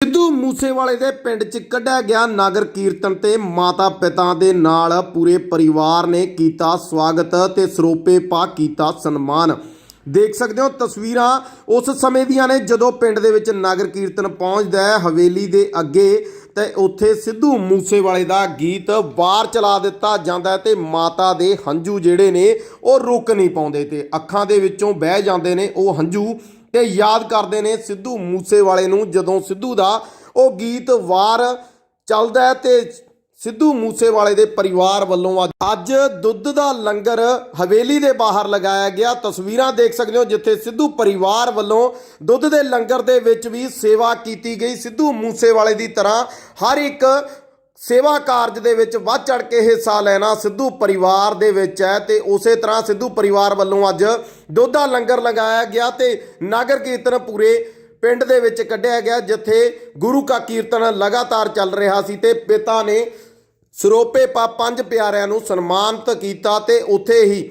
ਸਿੱਧੂ ਮੂਸੇਵਾਲੇ ਦੇ ਪਿੰਡ 'ਚ ਕੱਢਿਆ ਗਿਆ ਨਗਰ ਕੀਰਤਨ ਤੇ ਮਾਤਾ ਪਿਤਾ ਦੇ ਨਾਲ ਪੂਰੇ ਪਰਿਵਾਰ ਨੇ ਕੀਤਾ ਸਵਾਗਤ ਤੇ ਸਰੋਪੇ ਪਾ ਕੀਤਾ ਸਨਮਾਨ। ਦੇਖ ਸਕਦੇ ਹੋ ਤਸਵੀਰਾਂ, ਉਸ ਸਮੇਂ ਦੀਆਂ ਨੇ ਜਦੋਂ ਪਿੰਡ ਦੇ ਵਿੱਚ ਨਗਰ ਕੀਰਤਨ ਪਹੁੰਚਦਾ ਹੈ ਹਵੇਲੀ ਦੇ ਅੱਗੇ, ਤੇ ਉੱਥੇ ਸਿੱਧੂ ਮੂਸੇਵਾਲੇ ਦਾ ਗੀਤ ਬਾਹਰ ਚਲਾ ਦਿੱਤਾ ਜਾਂਦਾ ਹੈ ਤੇ ਮਾਤਾ ਦੇ ਹੰਝੂ ਜਿਹੜੇ ਨੇ ਉਹ ਰੁਕ ਨਹੀਂ ਪਾਉਂਦੇ ਤੇ ਅੱਖਾਂ ਦੇ ਵਿੱਚੋਂ ਬਹਿ ਜਾਂਦੇ ਨੇ, ਉਹ ਹੰਝੂ ਤੇ ਯਾਦ ਕਰਦੇ ਨੇ ਸਿੱਧੂ ਮੂਸੇਵਾਲੇ ਨੂੰ ਜਦੋਂ ਸਿੱਧੂ ਦਾ ਉਹ ਗੀਤ ਵਾਰ ਚੱਲਦਾ ਹੈ ਤੇ ਸਿੱਧੂ ਮੂਸੇਵਾਲੇ ਦੇ ਪਰਿਵਾਰ ਵੱਲੋਂ ਅੱਜ- ਅੱਜ ਦੁੱਧ ਦਾ ਲੰਗਰ ਹਵੇਲੀ ਦੇ ਬਾਹਰ ਲਗਾਇਆ ਗਿਆ। ਤਸਵੀਰਾਂ ਦੇਖ ਸਕਦੇ ਹੋ ਜਿੱਥੇ ਸਿੱਧੂ ਪਰਿਵਾਰ ਵੱਲੋਂ ਦੁੱਧ ਦੇ ਲੰਗਰ ਦੇ ਵਿੱਚ ਵੀ ਸੇਵਾ ਕੀਤੀ ਗਈ। ਸਿੱਧੂ ਮੂਸੇਵਾਲੇ ਦੀ ਤਰ੍ਹਾਂ ਹਰ ਇੱਕ ਸੇਵਾ ਕਾਰਜ ਦੇ ਵਿੱਚ ਵੱਧ ਚੜ ਕੇ ਹਿੱਸਾ ਲੈਣਾ ਸਿੱਧੂ ਪਰਿਵਾਰ ਦੇ ਵਿੱਚ ਹੈ ਤੇ ਉਸੇ ਤਰ੍ਹਾਂ ਸਿੱਧੂ ਪਰਿਵਾਰ ਵੱਲੋਂ ਅੱਜ ਦੁੱਧ ਲੰਗਰ ਲਗਾਇਆ ਗਿਆ ਤੇ ਨਗਰ ਕੀਰਤਨ ਪੂਰੇ ਪਿੰਡ ਦੇ ਵਿੱਚ ਕੱਢਿਆ ਗਿਆ, ਜਿੱਥੇ ਗੁਰੂ ਕਾ ਕੀਰਤਨ ਲਗਾਤਾਰ ਚੱਲ ਰਿਹਾ ਸੀ ਤੇ ਪਿਤਾ ਨੇ ਸਰੋਪੇ ਪਾ ਪੰਜ ਪਿਆਰਿਆਂ ਨੂੰ ਸਨਮਾਨਿਤ ਕੀਤਾ ਤੇ ਉੱਥੇ ਹੀ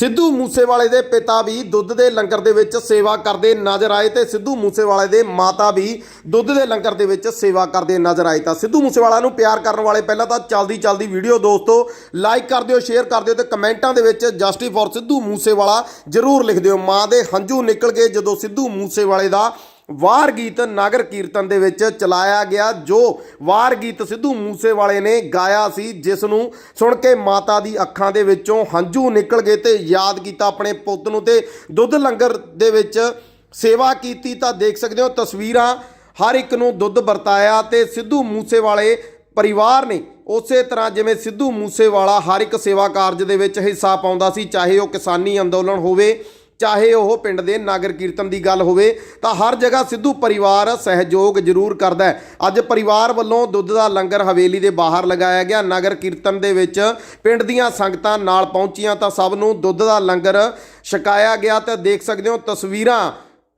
ਸਿੱਧੂ ਮੂਸੇਵਾਲੇ ਦੇ ਪਿਤਾ ਵੀ ਦੁੱਧ ਦੇ ਲੰਗਰ ਦੇ ਵਿੱਚ ਸੇਵਾ ਕਰਦੇ ਨਜ਼ਰ ਆਏ ਤੇ ਸਿੱਧੂ ਮੂਸੇਵਾਲੇ ਦੇ ਮਾਤਾ ਵੀ ਦੁੱਧ ਦੇ ਲੰਗਰ ਦੇ ਵਿੱਚ ਸੇਵਾ ਕਰਦੇ ਨਜ਼ਰ ਆਏ। ਤਾਂ ਸਿੱਧੂ ਮੂਸੇਵਾਲਾ ਨੂੰ ਪਿਆਰ ਕਰਨ ਵਾਲੇ ਪਹਿਲਾਂ ਤਾਂ ਚਲਦੀ ਚਲਦੀ ਵੀਡੀਓ ਦੋਸਤੋ ਲਾਈਕ ਕਰ ਦਿਓ ਸ਼ੇਅਰ ਕਰ ਦਿਓ ਤੇ ਕਮੈਂਟਾਂ ਦੇ ਵਿੱਚ ਜਸਟਿਸ ਫॉर ਸਿੱਧੂ ਮੂਸੇਵਾਲਾ ਜ਼ਰੂਰ ਲਿਖ ਦਿਓ। ਮਾਂ ਦੇ ਹੰਝੂ ਨਿਕਲ ਗਏ ਜਦੋਂ ਸਿੱਧੂ ਮੂਸੇਵਾਲੇ ਦਾ ਵਾਰ ਗੀਤ ਨਗਰ ਕੀਰਤਨ ਦੇ ਵਿੱਚ ਚਲਾਇਆ ਗਿਆ, ਜੋ ਵਾਰ ਗੀਤ ਸਿੱਧੂ ਮੂਸੇਵਾਲੇ ਨੇ ਗਾਇਆ ਸੀ ਜਿਸ ਨੂੰ ਸੁਣ ਕੇ ਮਾਤਾ ਦੀ ਅੱਖਾਂ ਦੇ ਵਿੱਚੋਂ ਹੰਝੂ ਨਿਕਲ ਗਏ ਤੇ ਯਾਦ ਕੀਤਾ ਆਪਣੇ ਪੁੱਤ ਨੂੰ ਤੇ ਦੁੱਧ ਲੰਗਰ ਦੇ ਵਿੱਚ ਸੇਵਾ ਕੀਤੀ। ਤਾਂ ਦੇਖ ਸਕਦੇ ਹੋ ਤਸਵੀਰਾਂ, ਹਰ ਇੱਕ ਨੂੰ ਦੁੱਧ ਵਰਤਾਇਆ ਤੇ ਸਿੱਧੂ ਮੂਸੇਵਾਲੇ ਪਰਿਵਾਰ ਨੇ ਉਸੇ ਤਰ੍ਹਾਂ ਜਿਵੇਂ ਸਿੱਧੂ ਮੂਸੇਵਾਲਾ ਹਰ ਇੱਕ ਸੇਵਾ ਕਾਰਜ ਦੇ ਵਿੱਚ ਹਿੱਸਾ ਪਾਉਂਦਾ ਸੀ, ਚਾਹੇ ਉਹ ਕਿਸਾਨੀ ਅੰਦੋਲਨ ਹੋਵੇ ਚਾਹੇ ਉਹ ਪਿੰਡ ਦੇ ਨਗਰ ਕੀਰਤਨ ਦੀ ਗੱਲ ਹੋਵੇ, ਤਾਂ ਹਰ ਜਗ੍ਹਾ ਸਿੱਧੂ ਪਰਿਵਾਰ ਸਹਿਯੋਗ ਜ਼ਰੂਰ ਕਰਦਾ ਹੈ। ਅੱਜ ਪਰਿਵਾਰ ਵੱਲੋਂ ਦੁੱਧ ਦਾ ਲੰਗਰ ਹਵੇਲੀ ਦੇ ਬਾਹਰ ਲਗਾਇਆ ਗਿਆ। ਨਗਰ ਕੀਰਤਨ ਦੇ ਵਿੱਚ ਪਿੰਡ ਦੀਆਂ ਸੰਗਤਾਂ ਨਾਲ ਪਹੁੰਚੀਆਂ ਤਾਂ ਸਭ ਨੂੰ ਦੁੱਧ ਦਾ ਲੰਗਰ ਛਕਾਇਆ ਗਿਆ ਤਾਂ ਦੇਖ ਸਕਦੇ ਹੋ ਤਸਵੀਰਾਂ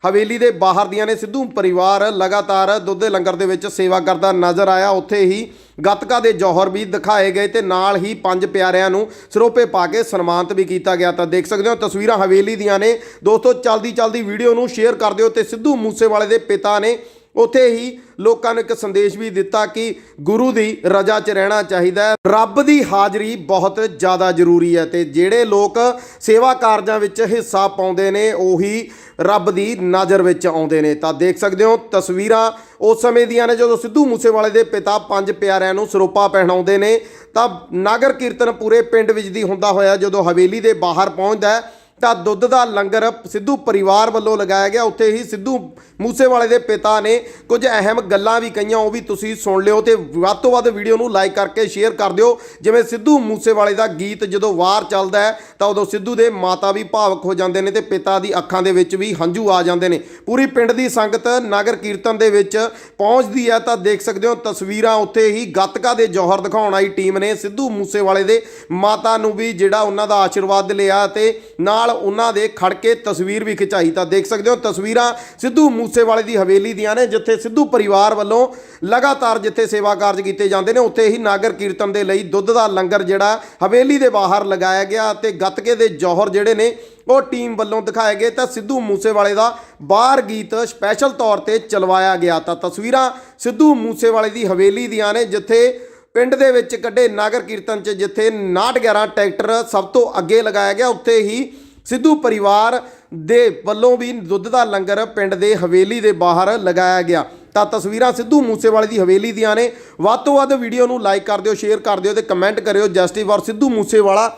ਹਵੇਲੀ ਦੇ ਬਾਹਰ ਦੀਆਂ ਨੇ। ਸਿੱਧੂ ਪਰਿਵਾਰ ਲਗਾਤਾਰ ਦੁੱਧ ਦੇ ਲੰਗਰ ਦੇ ਵਿੱਚ ਸੇਵਾ ਕਰਦਾ ਨਜ਼ਰ ਆਇਆ। ਉੱਥੇ ਹੀ ਗੱਤਕਾ ਦੇ ਜੌਹਰ ਵੀ ਦਿਖਾਏ ਗਏ ਤੇ ਨਾਲ ਹੀ ਪੰਜ ਪਿਆਰਿਆਂ ਨੂੰ ਸਰੋਪੇ ਪਾ ਕੇ ਸਨਮਾਨਿਤ ਵੀ ਕੀਤਾ ਗਿਆ। ਤਾਂ ਦੇਖ ਸਕਦੇ ਹੋ, ਤਸਵੀਰਾਂ ਹਵੇਲੀ ਦੀਆਂ ਨੇ। ਦੋਸਤੋ ਚਲਦੀ ਚਲਦੀ ਵੀਡੀਓ ਨੂੰ ਸ਼ੇਅਰ ਕਰ ਦਿਓ ਤੇ ਸਿੱਧੂ ਮੂਸੇਵਾਲੇ ਦੇ ਪਿਤਾ ਨੇ ਉੱਥੇ ਹੀ ਲੋਕਾਂ ਨੂੰ ਇੱਕ ਸੰਦੇਸ਼ ਵੀ ਦਿੱਤਾ ਕਿ ਗੁਰੂ ਦੀ ਰਜ਼ਾ 'ਚ ਰਹਿਣਾ ਚਾਹੀਦਾ ਹੈ। ਰੱਬ ਦੀ ਹਾਜ਼ਰੀ ਬਹੁਤ ਜ਼ਿਆਦਾ ਜ਼ਰੂਰੀ ਹੈ ਤੇ ਜਿਹੜੇ ਲੋਕ ਸੇਵਾ ਕਾਰਜਾਂ ਵਿੱਚ ਹਿੱਸਾ ਪਾਉਂਦੇ ਨੇ, ਉਹੀ ਰੱਬ ਦੀ ਨਜ਼ਰ ਵਿੱਚ ਆਉਂਦੇ ਨੇ। ਤਾਂ ਦੇਖ ਸਕਦੇ ਹੋ, ਤਸਵੀਰਾਂ ਉਸ ਸਮੇਂ ਦੀਆਂ ਨੇ, ਜਦੋਂ ਸਿੱਧੂ ਮੂਸੇਵਾਲੇ ਦੇ ਪਿਤਾ ਪੰਜ ਪਿਆਰਿਆਂ ਨੂੰ ਸਰੋਪਾ ਪਹਿਨਾਉਂਦੇ ਨੇ, ਤਾਂ ਨਗਰ ਕੀਰਤਨ ਪੂਰੇ ਪਿੰਡ ਵਿੱਚ ਦੀ ਹੁੰਦਾ ਹੋਇਆ, ਜਦੋਂ ਹਵੇਲੀ ਦੇ ਬਾਹਰ ਪਹੁੰਚਦਾ ਹੈ ਤਾਂ ਦੁੱਧ ਦਾ ਲੰਗਰ ਸਿੱਧੂ ਪਰਿਵਾਰ ਵੱਲੋਂ ਲਗਾਇਆ ਗਿਆ। ਉੱਥੇ ਹੀ ਸਿੱਧੂ ਮੂਸੇਵਾਲੇ ਦੇ ਪਿਤਾ ਨੇ ਕੁਝ ਅਹਿਮ ਗੱਲਾਂ ਵੀ ਕਹੀਆਂ, ਉਹ ਵੀ ਤੁਸੀਂ ਸੁਣ ਲਿਓ ਤੇ ਵੱਧ ਤੋਂ ਵੱਧ ਵੀਡੀਓ ਨੂੰ ਲਾਈਕ ਕਰਕੇ ਸ਼ੇਅਰ ਕਰ ਦਿਓ। ਜਿਵੇਂ ਸਿੱਧੂ ਮੂਸੇਵਾਲੇ ਦਾ ਗੀਤ ਜਦੋਂ ਵਾਰ ਚੱਲਦਾ ਹੈ, ਤਾਂ ਉਦੋਂ ਸਿੱਧੂ ਦੇ ਮਾਤਾ ਵੀ ਭਾਵਕ ਹੋ ਜਾਂਦੇ ਨੇ ਤੇ ਪਿਤਾ ਦੀ ਅੱਖਾਂ ਦੇ ਵਿੱਚ ਵੀ ਹੰਝੂ ਆ ਜਾਂਦੇ ਨੇ। ਪੂਰੀ ਪਿੰਡ ਦੀ ਸੰਗਤ ਨਗਰ ਕੀਰਤਨ ਦੇ ਵਿੱਚ ਪਹੁੰਚਦੀ ਹੈ, ਤਾਂ ਦੇਖ ਸਕਦੇ ਹੋ ਤਸਵੀਰਾਂ ਉੱਥੇ ਹੀ ਗੱਤਕਾ ਦੇ ਜੌਹਰ ਦਿਖਾਉਣ ਆਈ ਟੀਮ ਨੇ ਸਿੱਧੂ ਮੂਸੇਵਾਲੇ ਦੇ ਮਾਤਾ ਨੂੰ ਵੀ ਜਿਹੜਾ ਉਹਨਾਂ ਦਾ ਆਸ਼ੀਰਵਾਦ ਲਿਆ ਤੇ ਨਾਲ ਉਹਨਾਂ ਦੇ ਖੜ ਕੇ ਤਸਵੀਰ ਵੀ ਖਿਚਾਈ। ਤਾਂ ਦੇਖ ਸਕਦੇ ਹੋ, ਤਸਵੀਰਾਂ ਸਿੱਧੂ ਮੂਸੇਵਾਲੇ ਦੀ ਹਵੇਲੀ ਦੀਆਂ ਨੇ, ਜਿੱਥੇ ਸਿੱਧੂ ਪਰਿਵਾਰ ਵੱਲੋਂ ਲਗਾਤਾਰ ਜਿੱਥੇ ਸੇਵਾ ਕਾਰਜ ਕੀਤੇ ਜਾਂਦੇ ਨੇ, ਉੱਥੇ ਹੀ ਨਾਗਰ ਕੀਰਤਨ ਦੇ ਲਈ ਦੁੱਧ ਦਾ ਲੰਗਰ ਜਿਹੜਾ ਹਵੇਲੀ ਦੇ ਬਾਹਰ ਲਗਾਇਆ ਗਿਆ ਅਤੇ ਗੱਤਕੇ ਦੇ ਜੌਹਰ ਜਿਹੜੇ ਨੇ, ਉਹ ਟੀਮ ਵੱਲੋਂ ਦਿਖਾਏ ਗਏ। ਤਾਂ ਸਿੱਧੂ ਮੂਸੇਵਾਲੇ ਦਾ ਬਾਹਰ ਗੀਤ ਸਪੈਸ਼ਲ ਤੌਰ ਤੇ ਚਲਵਾਇਆ ਗਿਆ। ਤਾਂ ਤਸਵੀਰਾਂ ਸਿੱਧੂ ਮੂਸੇਵਾਲੇ ਦੀ ਹਵੇਲੀ ਦੀਆਂ ਨੇ, ਜਿੱਥੇ ਪਿੰਡ ਦੇ ਵਿੱਚ ਕੱਢੇ ਨਾਗਰ ਕੀਰਤਨ 'ਚ, ਜਿੱਥੇ 911 ਟਰੈਕਟਰ ਸਭ ਤੋਂ ਅੱਗੇ ਲਗਾਇਆ ਗਿਆ, ਉੱਥੇ ਹੀ ਸਿੱਧੂ ਪਰਿਵਾਰ ਦੇ ਵੱਲੋਂ ਵੀ ਦੁੱਧ ਦਾ ਲੰਗਰ ਪਿੰਡ ਦੇ ਹਵੇਲੀ ਦੇ ਬਾਹਰ ਲਗਾਇਆ ਗਿਆ। ਤਾਂ ਤਸਵੀਰਾਂ ਸਿੱਧੂ ਮੂਸੇਵਾਲੇ ਦੀ ਹਵੇਲੀ ਦੀਆਂ ਨੇ। ਵੱਧ ਤੋਂ ਵੱਧ ਵੀਡੀਓ ਨੂੰ ਲਾਈਕ ਕਰ ਦਿਓ ਸ਼ੇਅਰ ਕਰ ਦਿਓ ਤੇ ਕਮੈਂਟ ਕਰਿਓ। ਜਸਟਿਸ ਫॉर ਸਿੱਧੂ ਮੂਸੇਵਾਲਾ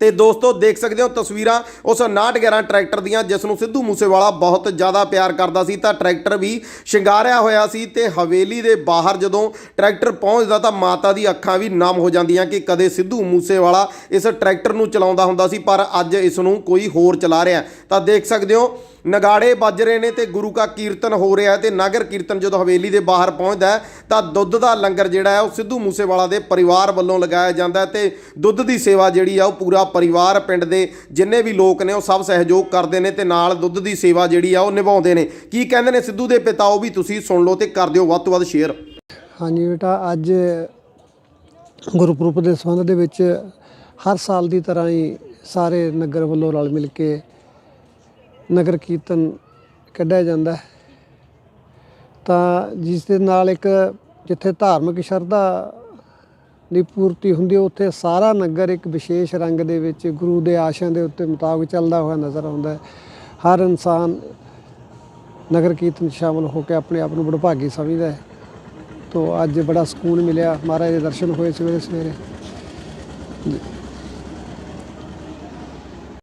ਤੇ ਦੋਸਤੋ, ਦੇਖ ਸਕਦੇ ਹੋ ਤਸਵੀਰਾਂ, ਉਸ 911 ਟਰੈਕਟਰ ਦੀਆਂ, ਜਿਸ ਨੂੰ ਸਿੱਧੂ ਮੂਸੇਵਾਲਾ ਬਹੁਤ ਜ਼ਿਆਦਾ ਪਿਆਰ ਕਰਦਾ ਸੀ, ਤਾਂ ਟਰੈਕਟਰ ਵੀ ਸ਼ਿੰਗਾਰਿਆ ਹੋਇਆ ਸੀ ਤੇ ਹਵੇਲੀ ਦੇ ਬਾਹਰ ਜਦੋਂ ਟਰੈਕਟਰ ਪਹੁੰਚਦਾ ਤਾਂ ਮਾਤਾ ਦੀ ਅੱਖਾਂ ਵੀ ਨਮ ਹੋ ਜਾਂਦੀਆਂ ਕਿ ਕਦੇ ਸਿੱਧੂ ਮੂਸੇਵਾਲਾ ਇਸ ਟਰੈਕਟਰ ਨੂੰ ਚਲਾਉਂਦਾ ਹੁੰਦਾ ਸੀ, ਪਰ ਅੱਜ ਇਸ ਨੂੰ ਕੋਈ ਹੋਰ ਚਲਾ ਰਿਹਾ। ਤਾਂ ਦੇਖ ਸਕਦੇ ਹੋ ਨਗਾੜੇ ਵੱਜ ਰਹੇ ਨੇ ਤੇ ਗੁਰੂ ਕਾ ਕੀਰਤਨ ਹੋ ਰਿਹਾ ਹੈ ਤੇ ਨਗਰ ਕੀਰਤਨ ਜਦੋਂ ਹਵੇਲੀ ਦੇ ਬਾਹਰ ਪਹੁੰਚਦਾ ਤਾਂ ਦੁੱਧ ਦਾ ਲੰਗਰ ਜਿਹੜਾ ਹੈ, ਉਹ ਸਿੱਧੂ ਮੂਸੇਵਾਲਾ ਦੇ ਪਰਿਵਾਰ ਵੱਲੋਂ ਲਗਾਇਆ ਜਾਂਦਾ ਹੈ ਤੇ ਦੁੱਧ ਦੀ ਸੇਵਾ ਜਿਹੜੀ ਆ, ਉਹ ਪੂਰਾ ਪਰਿਵਾਰ ਪਿੰਡ ਦੇ ਜਿੰਨੇ ਵੀ ਲੋਕ ਨੇ, ਉਹ ਸਭ ਸਹਿਯੋਗ ਕਰਦੇ ਨੇ ਤੇ ਨਾਲ ਦੁੱਧ ਦੀ ਸੇਵਾ ਜਿਹੜੀ ਆ, ਉਹ ਨਿਭਾਉਂਦੇ ਨੇ। ਕੀ ਕਹਿੰਦੇ ਨੇ ਸਿੱਧੂ ਦੇ ਪਿਤਾ, ਉਹ ਵੀ ਤੁਸੀਂ ਸੁਣ ਲਓ ਤੇ ਕਰ ਦਿਓ ਵੱਧ ਤੋਂ ਵੱਧ ਸ਼ੇਅਰ ਹਾਂਜੀ ਬੇਟਾ, ਅੱਜ ਗੁਰਪੁਰਬ ਦੇ ਸੰਬੰਧ ਦੇ ਵਿੱਚ ਹਰ ਸਾਲ ਦੀ ਤਰ੍ਹਾਂ ਹੀ ਸਾਰੇ ਨਗਰ ਵੱਲੋਂ ਰਲ ਮਿਲ ਕੇ ਨਗਰ ਕੀਰਤਨ ਕੱਢਿਆ ਜਾਂਦਾ ਹੈ। ਤਾਂ ਜਿਸ ਦੇ ਨਾਲ ਇੱਕ ਜਿੱਥੇ ਧਾਰਮਿਕ ਸ਼ਰਧਾ ਦੀ ਪੂਰਤੀ ਹੁੰਦੀ ਹੈ, ਉੱਥੇ ਸਾਰਾ ਨਗਰ ਇੱਕ ਵਿਸ਼ੇਸ਼ ਰੰਗ ਦੇ ਵਿੱਚ ਗੁਰੂ ਦੇ ਆਸ਼ਿਆਂ ਦੇ ਉੱਤੇ ਮੁਤਾਬਕ ਚੱਲਦਾ ਹੋਇਆ ਨਜ਼ਰ ਆਉਂਦਾ ਹੈ। ਹਰ ਇਨਸਾਨ ਨਗਰ ਕੀਰਤਨ 'ਚ ਸ਼ਾਮਲ ਹੋ ਕੇ ਆਪਣੇ ਆਪ ਨੂੰ ਬੜਭਾਗੀ ਸਮਝਦਾ ਹੈ। ਤੋ ਅੱਜ ਬੜਾ ਸਕੂਨ ਮਿਲਿਆ। ਮਹਾਰਾਜ ਦੇ ਦਰਸ਼ਨ ਹੋਏ ਸਵੇਰੇ ਸਵੇਰੇ